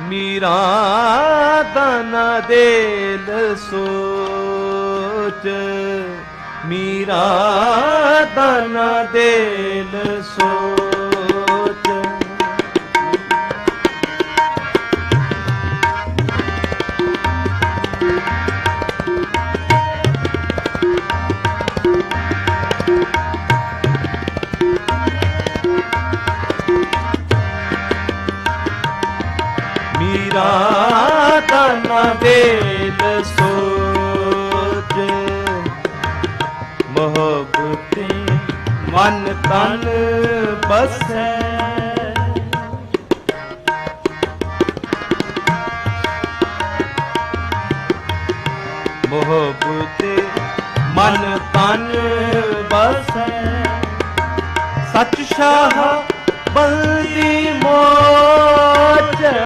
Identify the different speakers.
Speaker 1: ਮੀਰਾ ਦਾਨਾ ਦੇਲ ਸੋਚ। ਮੀਰਾ ਦਾਨਾ ਦੇਲ ਸੋਚ। ਮੀਰਾ ਦਾਨਾ ਦੇਲ ਸੋਚ। ਮੁਹੱਬਤੇ ਮਨ ਤਨ ਬਸੈ। ਮੁਹੱਬਤੇ ਮਨ ਤਨ ਬਸੈ। ਸੱਚ ਸ਼ਾਹ ਬਲਦੀ